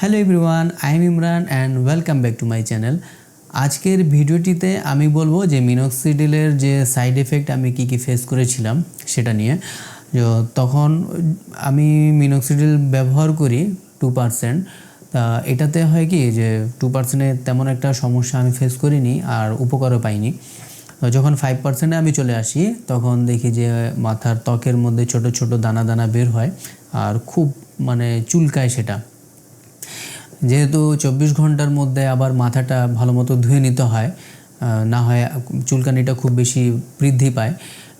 Hello everyone I am Imran and welcome back to my channel আজকের ভিডিওটিতে আমি বলব যে মিনক্সিডিলের যে সাইড এফেক্ট আমি কি কি ফেস করেছিলাম সেটা নিয়ে। তখন আমি মিনক্সিডিল ব্যবহার করি টু পার্সেন্ট তা এটাতে হয় কি যে টু পার্সেন্টে তেমন একটা সমস্যা আমি ফেস করিনি আর উপকারও পাইনি। যখন ফাইভ পার্সেন্টে আমি চলে আসি, তখন দেখি যে মাথার ত্বকের মধ্যে ছোট ছোট দানা দানা বের হয় আর খুব মানে চুলকায় সেটা। যেহেতু চব্বিশ ঘণ্টার মধ্যে আবার মাথাটা ভালো মতো ধুয়ে নিতে হয় না হয় চুলকানিটা খুব বেশি বৃদ্ধি পায়,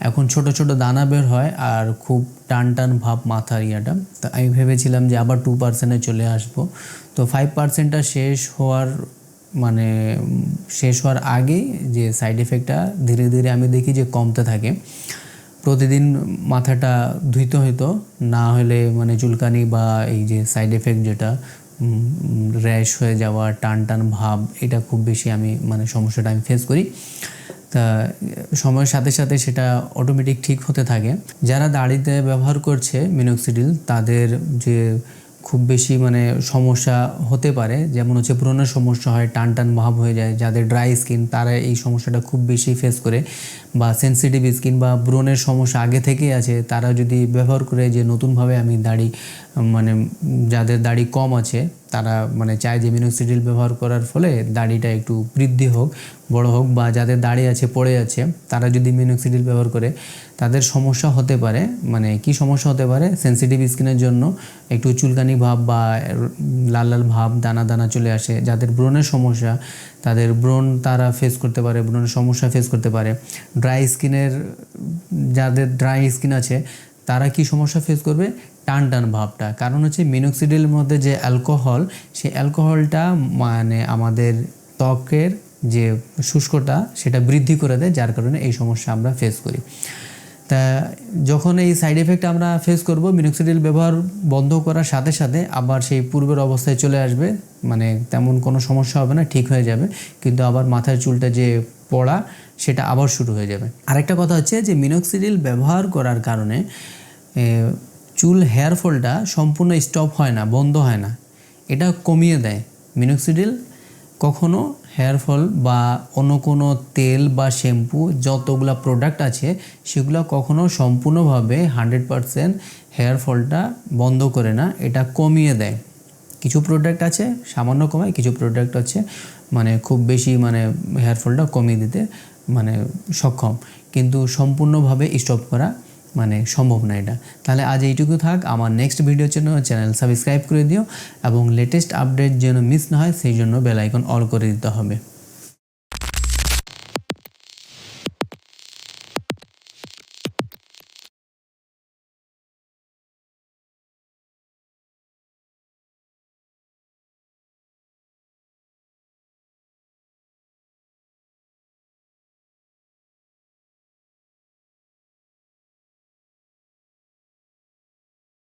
এখন ছোট ছোট দানা বের হয় আর খুব টান টান ভাব মাথার ইয়াটা। তো আমি ভেবেছিলাম যে আবার টু পার্সেন্টে চলে আসব। তো ফাইভ পার্সেন্টটা শেষ হওয়ার মানে শেষ হওয়ার আগেই যে সাইড এফেক্টটা ধীরে ধীরে আমি দেখি যে কমতে থাকে। প্রতিদিন মাথাটা ধুইতে হইতো, না হলে মানে চুলকানি বা এই যে সাইড এফেক্ট যেটা র্যাশ হয়ে যাওয়া, টান টান ভাব, এটা খুব বেশি আমি মানে সমস্যাটা আমি ফেস করি। তা, সময়ের সাথে সাথে সেটা অটোমেটিক ঠিক হতে থাকে। যারা দাড়িতে ব্যবহার করছে মিনোক্সিডিল তাদের যে খুব বেশি মানে সমস্যা হতে পারে। যেমন হচ্ছে ব্রণের সমস্যা হয় টান টান ভাব হয়ে যায়, যাদের ড্রাই স্কিন তারা এই সমস্যাটা খুব বেশি ফেস করে। বা সেনসিটিভ স্কিন বা ব্রণের সমস্যা আগে থেকেই আছে, তারা যদি ব্যবহার করে যে নতুনভাবে আমি দাড়ি মানে যাদের দাড়ি কম আছে, তারা মানে চায় যে মিনোক্সিডিল ব্যবহার করার ফলে দাড়িটা একটু বৃদ্ধি হোক। বড় হোক বা যাদের দাঁড়িয়ে আছে, পড়ে আছে, তারা যদি মিনোক্সিডিল ব্যবহার করে, তাদের সমস্যা হতে পারে মানে কি সমস্যা হতে পারে? সেনসিটিভ স্কিনের জন্য একটু চুলকানি ভাব বা লাল লাল ভাব, দানা দানা চলে আসে। যাদের ব্রণের সমস্যা, তাদের ব্রণ তারা ফেস করতে পারে, ব্রণের সমস্যা ফেস করতে পারে। ড্রাই স্কিনের যাদের ড্রাই স্কিন আছে, তারা কি সমস্যা ফেস করবে? টান টান ভাবটা। কারণ হচ্ছে মিনোক্সিডিলের মধ্যে যে অ্যালকোহল সেই অ্যালকোহলটা মানে আমাদের ত্বকের যে শুষ্কতা সেটা বৃদ্ধি করে দেয়, যার কারণে এই সমস্যা আমরা ফেস করি। তা যখন এই সাইড এফেক্ট আমরা ফেস করব মিনোক্সিডিল ব্যবহার বন্ধ করার সাথে সাথে আবার সেই পূর্বের অবস্থায় চলে আসবে মানে তেমন কোনো সমস্যা হবে না, ঠিক হয়ে যাবে। কিন্তু আবার মাথার চুলটা যে পড়া, সেটা আবার শুরু হয়ে যাবে। আরেকটা কথা হচ্ছে যে মিনোক্সিডিল ব্যবহার করার কারণে চুল হেয়ার ফলটা সম্পূর্ণ স্টপ হয় না, বন্ধ হয় না। এটা কমিয়ে দেয়। মিনোক্সিডিল কখনো হেয়ার ফল বা অন্য কোনো তেল বা শ্যাম্পু যতগুলা প্রোডাক্ট আছে, সেগুলো কখনো সম্পূর্ণভাবে হান্ড্রেড পারসেন্ট হেয়ার ফলটা বন্ধ করে না, এটা কমিয়ে দেয়। কিছু প্রোডাক্ট আছে, সামান্য কমায়, কিছু প্রোডাক্ট আছে মানে খুব বেশি মানে হেয়ার ফলটা কমিয়ে দিতে মানে সক্ষম। কিন্তু সম্পূর্ণভাবে স্টপ করা মানে সম্ভব না এটা। তাহলে আজ এইটুকু থাক। আমার নেক্সট ভিডিওর জন্য চ্যানেল সাবস্ক্রাইব করে দিও এবং লেটেস্ট আপডেট যেন মিস না হয়, সেই জন্য বেলাইকন অল করে দিতে হবে।